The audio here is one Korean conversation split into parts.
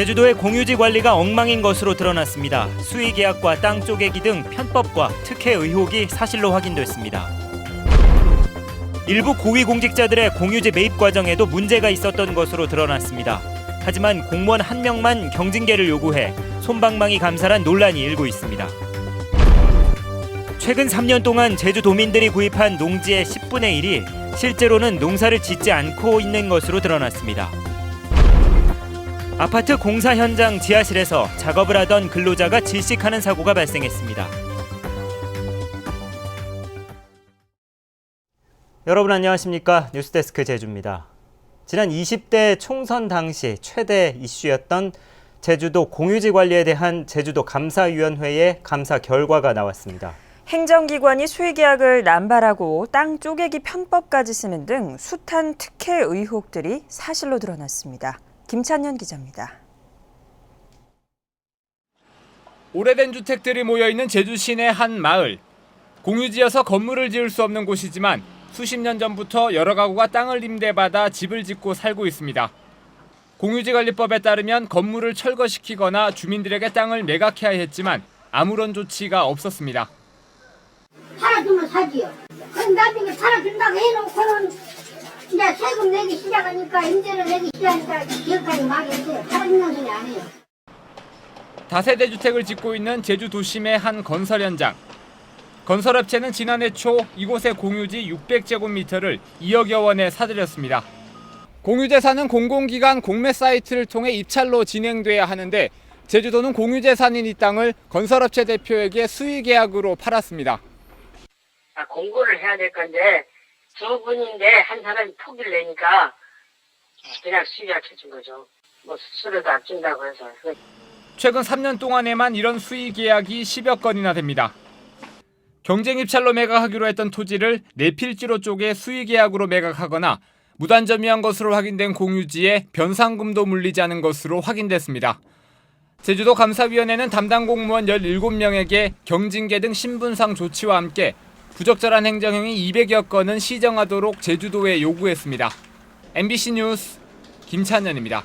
제주도의 공유지 관리가 엉망인 것으로 드러났습니다. 수의 계약과 땅 쪼개기 등 편법과 특혜 의혹이 사실로 확인됐습니다. 일부 고위 공직자들의 공유지 매입 과정에도 문제가 있었던 것으로 드러났습니다. 하지만 공무원 한 명만 경징계를 요구해 솜방망이 감사란 논란이 일고 있습니다. 최근 3년 동안 제주도민들이 구입한 농지의 10분의 1이 실제로는 농사를 짓지 않고 있는 것으로 드러났습니다. 아파트 공사 현장 지하실에서 작업을 하던 근로자가 질식하는 사고가 발생했습니다. 여러분 안녕하십니까? 뉴스데스크 제주입니다. 지난 20대 총선 당시 최대 이슈였던 제주도 공유지 관리에 대한 제주도 감사위원회의 감사 결과가 나왔습니다. 행정기관이 수의계약을 남발하고 땅 쪼개기 편법까지 쓰는 등 숱한 특혜 의혹들이 사실로 드러났습니다. 김찬현 기자입니다. 오래된 주택들이 모여 있는 제주 시내 한 마을. 공유지여서 건물을 지을 수 없는 곳이지만 수십 년 전부터 여러 가구가 땅을 임대받아 집을 짓고 살고 있습니다. 공유지 관리법에 따르면 건물을 철거시키거나 주민들에게 땅을 매각해야 했지만 아무런 조치가 없었습니다. 팔아주면 사지요. 그럼 나중에 팔아준다고 해놓고는 이제 세금 내기 시작하니까 임대료 내기 시작하니까 기업까지 망했어요. 소리 안 해요. 다세대 주택을 짓고 있는 제주 도심의 한 건설 현장. 건설업체는 지난해 초 이곳의 공유지 600제곱미터를 2억여 원에 사들였습니다. 공유재산은 공공기관 공매 사이트를 통해 입찰로 진행돼야 하는데 제주도는 공유재산인 이 땅을 건설업체 대표에게 수의계약으로 팔았습니다. 아, 공고를 해야 될 건데 두 분인데 한 사람이 포기를 내니까 그냥 수리를 해준 거죠. 뭐 수수료도 안 준다고 해서 최근 3년 동안에만 이런 수의 계약이 10여 건이나 됩니다. 경쟁 입찰로 매각하기로 했던 토지를 내필지로 쪼개 수의 계약으로 매각하거나 무단점유한 것으로 확인된 공유지에 변상금도 물리지 않은 것으로 확인됐습니다. 제주도 감사위원회는 담당 공무원 17명에게 경징계 등 신분상 조치와 함께 부적절한 행정행위 200여 건은 시정하도록 제주도에 요구했습니다. MBC 뉴스 김찬현입니다.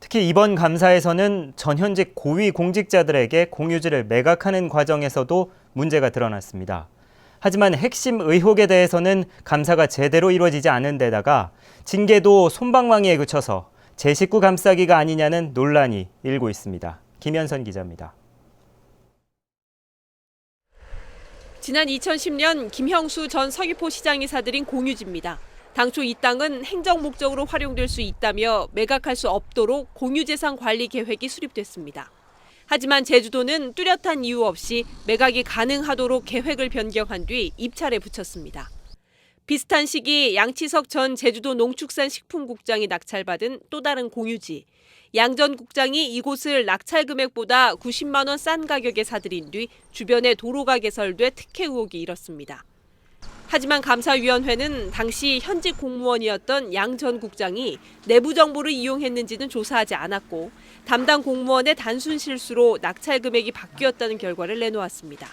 특히 이번 감사에서는 전현직 고위 공직자들에게 공유지를 매각하는 과정에서도 문제가 드러났습니다. 하지만 핵심 의혹에 대해서는 감사가 제대로 이루어지지 않은 데다가 징계도 솜방망이에 그쳐서 제 식구 감싸기가 아니냐는 논란이 일고 있습니다. 김현선 기자입니다. 지난 2010년 김형수 전 서귀포 시장이 사들인 공유지입니다. 당초 이 땅은 행정 목적으로 활용될 수 있다며 매각할 수 없도록 공유재산 관리 계획이 수립됐습니다. 하지만 제주도는 뚜렷한 이유 없이 매각이 가능하도록 계획을 변경한 뒤 입찰에 붙였습니다. 비슷한 시기 양치석 전 제주도 농축산식품국장이 낙찰받은 또 다른 공유지. 양 전 국장이 이곳을 낙찰 금액보다 90만 원 싼 가격에 사들인 뒤 주변에 도로가 개설돼 특혜 의혹이 일었습니다. 하지만 감사위원회는 당시 현직 공무원이었던 양 전 국장이 내부 정보를 이용했는지는 조사하지 않았고 담당 공무원의 단순 실수로 낙찰 금액이 바뀌었다는 결과를 내놓았습니다.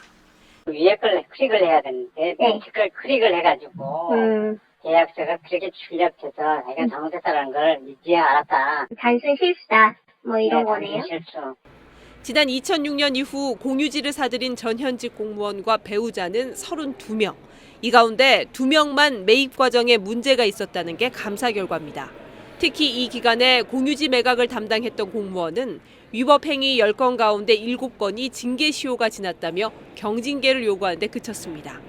위에 걸 클릭을 해야 되는데 네. 그걸 클릭을 해가지고 음, 계약서가 그렇게 출력해서 자기가 잘못했다는 걸 이제야 알았다. 단순 실수다. 뭐 이런 네, 거네요. 단순 실수. 지난 2006년 이후 공유지를 사들인 전현직 공무원과 배우자는 32명. 이 가운데 2명만 매입 과정에 문제가 있었다는 게 감사 결과입니다. 특히 이 기간에 공유지 매각을 담당했던 공무원은 위법 행위 10건 가운데 7건이 징계 시효가 지났다며 경징계를 요구하는 데 그쳤습니다.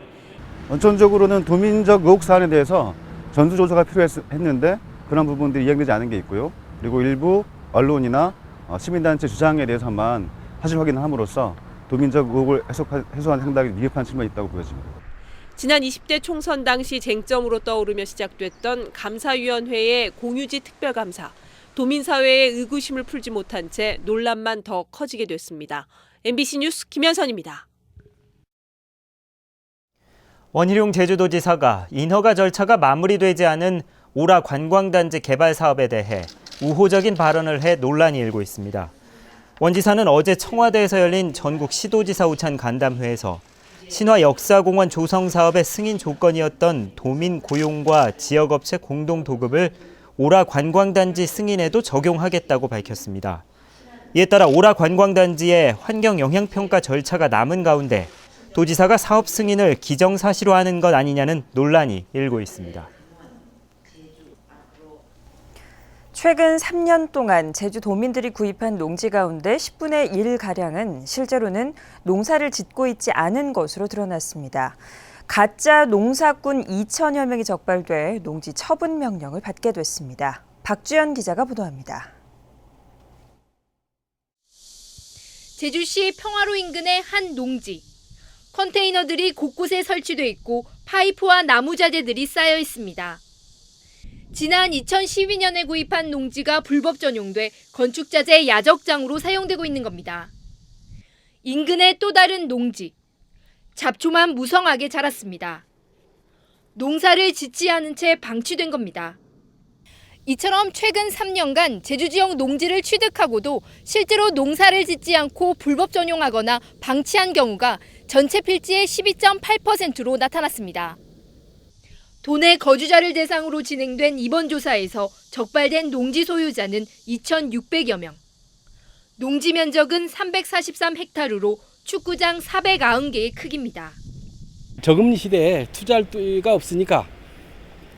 원천적으로는 도민적 의혹 사안에 대해서 전수조사가 필요했는데 그런 부분들이 이행되지 않은 게 있고요. 그리고 일부 언론이나 어, 시민단체 주장에 대해서만 사실 확인을 함으로써 도민적 의혹을 해소하는 행동이 미흡한 측면이 있다고 보여집니다. 지난 20대 총선 당시 쟁점으로 떠오르며 시작됐던 감사위원회의 공유지 특별감사. 도민사회의 의구심을 풀지 못한 채 논란만 더 커지게 됐습니다. MBC 뉴스 김현선입니다. 원희룡 제주도지사가 인허가 절차가 마무리되지 않은 오라 관광단지 개발 사업에 대해 우호적인 발언을 해 논란이 일고 있습니다. 원 지사는 어제 청와대에서 열린 전국 시도지사 우찬 간담회에서 신화 역사공원 조성 사업의 승인 조건이었던 도민 고용과 지역업체 공동 도급을 오라 관광단지 승인에도 적용하겠다고 밝혔습니다. 이에 따라 오라 관광단지의 환경 영향평가 절차가 남은 가운데 도지사가 사업 승인을 기정사실화 하는 것 아니냐는 논란이 일고 있습니다. 최근 3년 동안 제주 도민들이 구입한 농지 가운데 10분의 1가량은 실제로는 농사를 짓고 있지 않은 것으로 드러났습니다. 가짜 농사꾼 2천여 명이 적발돼 농지 처분 명령을 받게 됐습니다. 박주연 기자가 보도합니다. 제주시 평화로 인근의 한 농지. 컨테이너들이 곳곳에 설치돼 있고 파이프와 나무 자재들이 쌓여 있습니다. 지난 2012년에 구입한 농지가 불법 전용돼 건축 자재 야적장으로 사용되고 있는 겁니다. 인근의 또 다른 농지. 잡초만 무성하게 자랐습니다. 농사를 짓지 않은 채 방치된 겁니다. 이처럼 최근 3년간 제주 지역 농지를 취득하고도 실제로 농사를 짓지 않고 불법 전용하거나 방치한 경우가 전체 필지의 12.8%로 나타났습니다. 도내 거주자를 대상으로 진행된 이번 조사에서 적발된 농지 소유자는 2,600여 명. 농지 면적은 343헥타르로 축구장 490개의 크기입니다. 저금리 시대에 투자할 데가 없으니까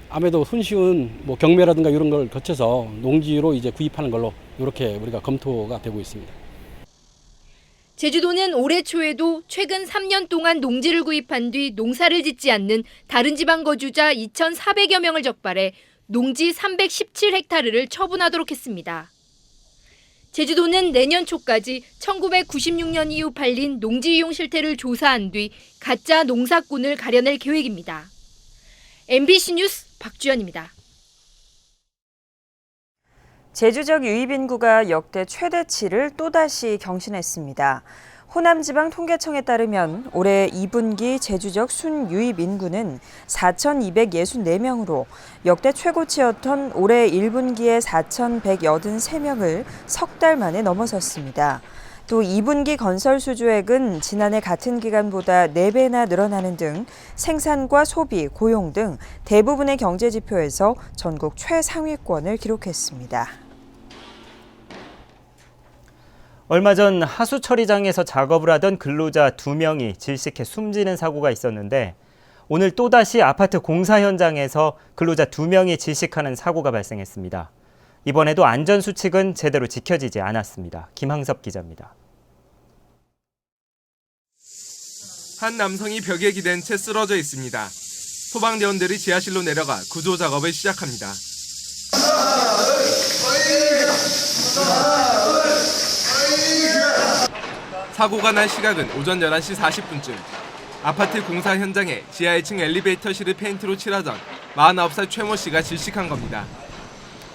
아무래도 손쉬운 뭐 경매라든가 이런 걸 거쳐서 농지로 이제 구입하는 걸로 이렇게 우리가 검토가 되고 있습니다. 제주도는 올해 초에도 최근 3년 동안 농지를 구입한 뒤 농사를 짓지 않는 다른 지방 거주자 2,400여 명을 적발해 농지 317헥타르를 처분하도록 했습니다. 제주도는 내년 초까지 1996년 이후 팔린 농지 이용 실태를 조사한 뒤 가짜 농사꾼을 가려낼 계획입니다. MBC 뉴스 박주연입니다. 제주 지역 유입 인구가 역대 최대치를 또다시 경신했습니다. 호남지방 통계청에 따르면 올해 2분기 제주 지역 순유입 인구는 4,264명으로 역대 최고치였던 올해 1분기의 4,183명을 석 달 만에 넘어섰습니다. 또 2분기 건설 수주액은 지난해 같은 기간보다 4배나 늘어나는 등 생산과 소비, 고용 등 대부분의 경제 지표에서 전국 최상위권을 기록했습니다. 얼마 전 하수 처리장에서 작업을 하던 근로자 두 명이 질식해 숨지는 사고가 있었는데 오늘 또다시 아파트 공사 현장에서 근로자 두 명이 질식하는 사고가 발생했습니다. 이번에도 안전 수칙은 제대로 지켜지지 않았습니다. 김항섭 기자입니다. 한 남성이 벽에 기댄 채 쓰러져 있습니다. 소방대원들이 지하실로 내려가 구조 작업을 시작합니다. 사고가 난 시각은 오전 11시 40분쯤. 아파트 공사 현장에 지하 1층 엘리베이터실을 페인트로 칠하던 49살 최모 씨가 질식한 겁니다.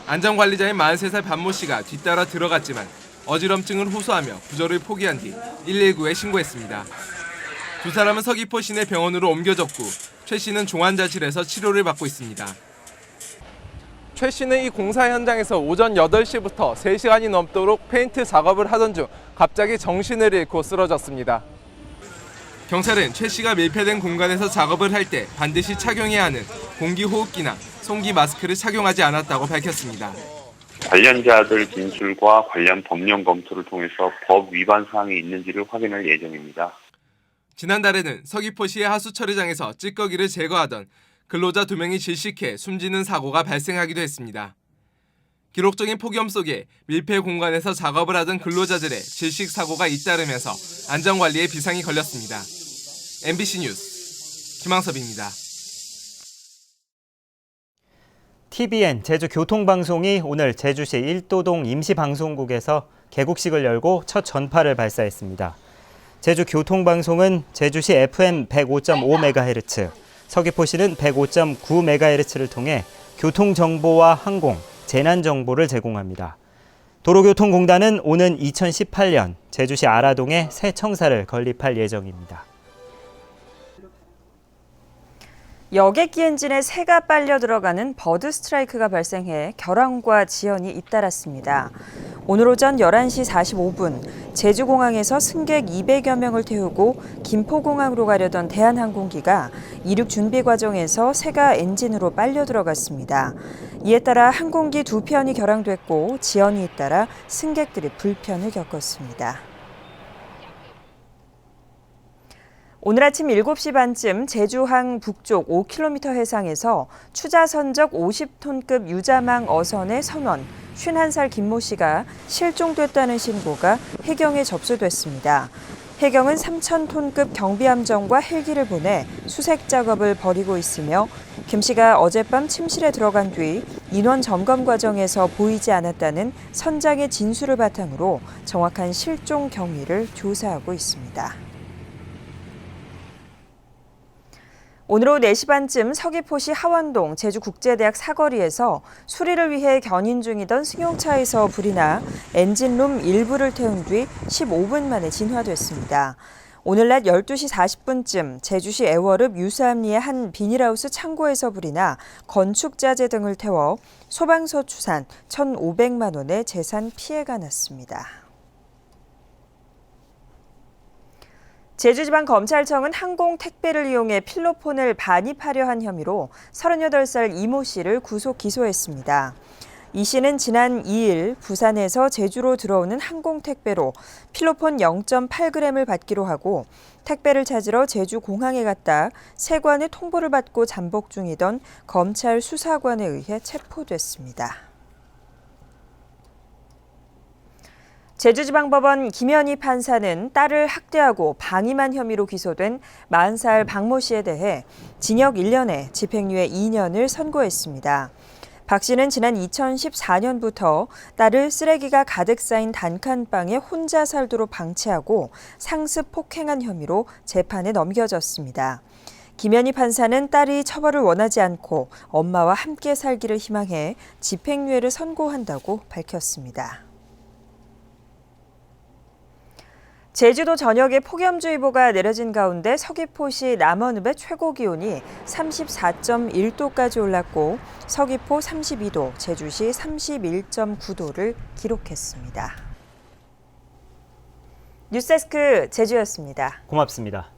안전관리자인 43살 반모 씨가 뒤따라 들어갔지만 어지럼증을 호소하며 구조를 포기한 뒤 119에 신고했습니다. 두 사람은 서귀포 시내 병원으로 옮겨졌고 최 씨는 종안자실에서 치료를 받고 있습니다. 최 씨는 이 공사 현장에서 오전 8시부터 3시간이 넘도록 페인트 작업을 하던 중 갑자기 정신을 잃고 쓰러졌습니다. 경찰은 최 씨가 밀폐된 공간에서 작업을 할 때 반드시 착용해야 하는 공기호흡기나 송기 마스크를 착용하지 않았다고 밝혔습니다. 관련자들 진술과 관련 법령 검토를 통해서 법 위반 사항이 있는지를 확인할 예정입니다. 지난달에는 서귀포시의 하수 처리장에서 찌꺼기를 제거하던 근로자 두 명이 질식해 숨지는 사고가 발생하기도 했습니다. 기록적인 폭염 속에 밀폐 공간에서 작업을 하던 근로자들의 질식 사고가 잇따르면서 안전 관리에 비상이 걸렸습니다. MBC 뉴스 김항섭입니다. TBN 제주교통방송이 오늘 제주시 일도동 임시방송국에서 개국식을 열고 첫 전파를 발사했습니다. 제주교통방송은 제주시 FM 105.5MHz, 서귀포시는 105.9MHz를 통해 교통정보와 항공, 재난정보를 제공합니다. 도로교통공단은 오는 2018년 제주시 아라동에 새 청사를 건립할 예정입니다. 여객기 엔진에 새가 빨려 들어가는 버드 스트라이크가 발생해 결항과 지연이 잇따랐습니다. 오늘 오전 11시 45분 제주공항에서 승객 200여 명을 태우고 김포공항으로 가려던 대한항공기가 이륙 준비 과정에서 새가 엔진으로 빨려 들어갔습니다. 이에 따라 항공기 두 편이 결항됐고 지연이 잇따라 승객들이 불편을 겪었습니다. 오늘 아침 7시 반쯤 제주항 북쪽 5km 해상에서 추자선적 50톤급 유자망 어선의 선원 51살 김모 씨가 실종됐다는 신고가 해경에 접수됐습니다. 해경은 3,000톤급 경비함정과 헬기를 보내 수색 작업을 벌이고 있으며 김 씨가 어젯밤 침실에 들어간 뒤 인원 점검 과정에서 보이지 않았다는 선장의 진술을 바탕으로 정확한 실종 경위를 조사하고 있습니다. 오늘 오후 4시 반쯤 서귀포시 하원동 제주국제대학 사거리에서 수리를 위해 견인 중이던 승용차에서 불이 나 엔진룸 일부를 태운 뒤 15분 만에 진화됐습니다. 오늘 낮 12시 40분쯤 제주시 애월읍 유수암리의 한 비닐하우스 창고에서 불이 나 건축자재 등을 태워 소방서 추산 1,500만 원의 재산 피해가 났습니다. 제주지방검찰청은 항공 택배를 이용해 필로폰을 반입하려 한 혐의로 38살 이모 씨를 구속 기소했습니다. 이 씨는 지난 2일 부산에서 제주로 들어오는 항공 택배로 필로폰 0.8g을 받기로 하고 택배를 찾으러 제주 공항에 갔다 세관의 통보를 받고 잠복 중이던 검찰 수사관에 의해 체포됐습니다. 제주지방법원 김현희 판사는 딸을 학대하고 방임한 혐의로 기소된 40살 박모 씨에 대해 징역 1년에 집행유예 2년을 선고했습니다. 박 씨는 지난 2014년부터 딸을 쓰레기가 가득 쌓인 단칸방에 혼자 살도록 방치하고 상습 폭행한 혐의로 재판에 넘겨졌습니다. 김현희 판사는 딸이 처벌을 원하지 않고 엄마와 함께 살기를 희망해 집행유예를 선고한다고 밝혔습니다. 제주도 전역에 폭염주의보가 내려진 가운데 서귀포시 남원읍의 최고 기온이 34.1도까지 올랐고 서귀포 32도, 제주시 31.9도를 기록했습니다. 뉴스데스크 제주였습니다. 고맙습니다.